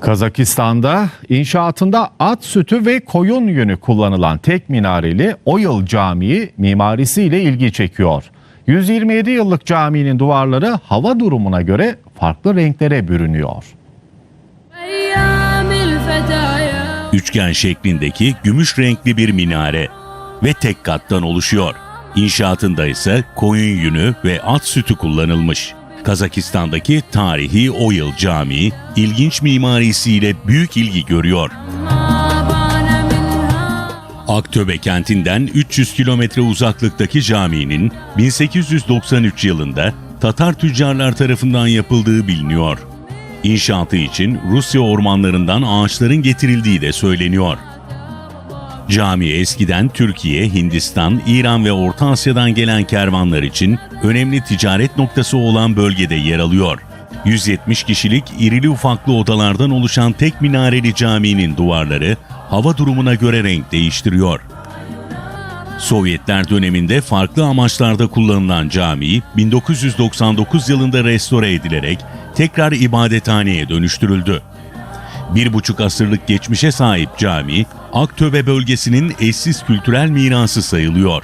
Kazakistan'da inşaatında at sütü ve koyun yünü kullanılan tek minareli Oyıl Camii mimarisiyle ilgi çekiyor. 127 yıllık caminin duvarları hava durumuna göre farklı renklere bürünüyor. Üçgen şeklindeki gümüş renkli bir minare ve tek kattan oluşuyor. İnşaatında ise koyun yünü ve at sütü kullanılmış. Kazakistan'daki tarihi Oyıl Camii ilginç mimarisiyle büyük ilgi görüyor. Aktöbe kentinden 300 kilometre uzaklıktaki caminin 1893 yılında Tatar tüccarlar tarafından yapıldığı biliniyor. İnşaatı için Rusya ormanlarından ağaçların getirildiği de söyleniyor. Cami eskiden Türkiye, Hindistan, İran ve Orta Asya'dan gelen kervanlar için önemli ticaret noktası olan bölgede yer alıyor. 170 kişilik irili ufaklı odalardan oluşan tek minareli caminin duvarları hava durumuna göre renk değiştiriyor. Sovyetler döneminde farklı amaçlarda kullanılan cami 1999 yılında restore edilerek tekrar ibadethaneye dönüştürüldü. Bir buçuk asırlık geçmişe sahip cami, Aktöbe bölgesinin eşsiz kültürel mirası sayılıyor.